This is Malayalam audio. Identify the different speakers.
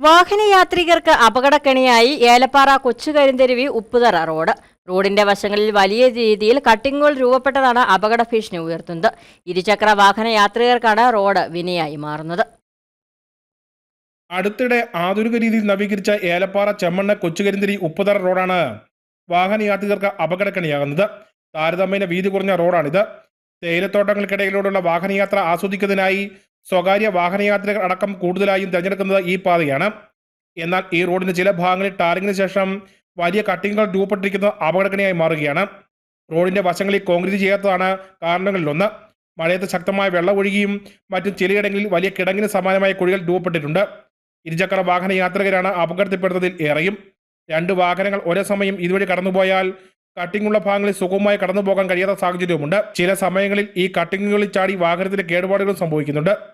Speaker 1: വാഹനയാത്രികർക്ക് അപകടക്കണിയായി ഏലപ്പാറ കൊച്ചുകരിന്തരുവി ഉപ്പുതറ റോഡ്. റോഡിന്റെ വശങ്ങളിൽ വലിയ രീതിയിൽ കട്ടിങ്ങുകൾ രൂപപ്പെട്ടതാണ് അപകട ഭീഷണി ഉയർത്തുന്നത്. ഇരുചക്ര വാഹന യാത്രികർക്കാണ് റോഡ് വിനയായി മാറുന്നത്.
Speaker 2: അടുത്തിടെ ആധുനിക രീതിയിൽ നവീകരിച്ച ഏലപ്പാറ ചെമ്മണ്ണ കൊച്ചുകരിന്തിരി ഉപ്പുതറ റോഡാണ് വാഹനയാത്രികർക്ക് അപകടക്കണിയാകുന്നത്. താരതമ്യേന വീതി കുറഞ്ഞ റോഡാണിത്. തേയിലത്തോട്ടങ്ങൾക്കിടയിലൂടെയുള്ള വാഹനയാത്ര ആസ്വദിക്കുന്നതിനായി സ്വകാര്യ വാഹനയാത്രികർ അടക്കം കൂടുതലായും തിരഞ്ഞെടുക്കുന്നത് ഈ പാതയാണ്. എന്നാൽ ഈ റോഡിന്റെ ചില ഭാഗങ്ങളിൽ ടാറിംഗിന് ശേഷം വലിയ കട്ടിങ്ങുകൾ രൂപപ്പെട്ടിരിക്കുന്നത് അപകടകനയായി മാറുകയാണ്. റോഡിന്റെ വശങ്ങളിൽ കോൺക്രീറ്റ് ചെയ്യാത്തതാണ് കാരണങ്ങളിലൊന്ന്. മഴയത്ത് ശക്തമായ വെള്ളം ഒഴുകിയും മറ്റും ചിലയിടങ്ങളിൽ വലിയ കിടങ്ങിന് സമാനമായ കുഴികൾ രൂപപ്പെട്ടിട്ടുണ്ട്. ഇരുചക്ര വാഹന യാത്രികരാണ് അപകടത്തിൽപ്പെടുന്നതിൽ ഏറെയും. രണ്ട് വാഹനങ്ങൾ ഒരേ സമയം ഇതുവഴി കടന്നുപോയാൽ കട്ടിങ്ങുള്ള ഭാഗങ്ങളിൽ സുഖമായി കടന്നുപോകാൻ കഴിയാത്ത സാഹചര്യവുമുണ്ട്. ചില സമയങ്ങളിൽ ഈ കട്ടിങ്ങുകളിൽ ചാടി വാഹനത്തിന് കേടുപാടുകളും സംഭവിക്കുന്നുണ്ട്.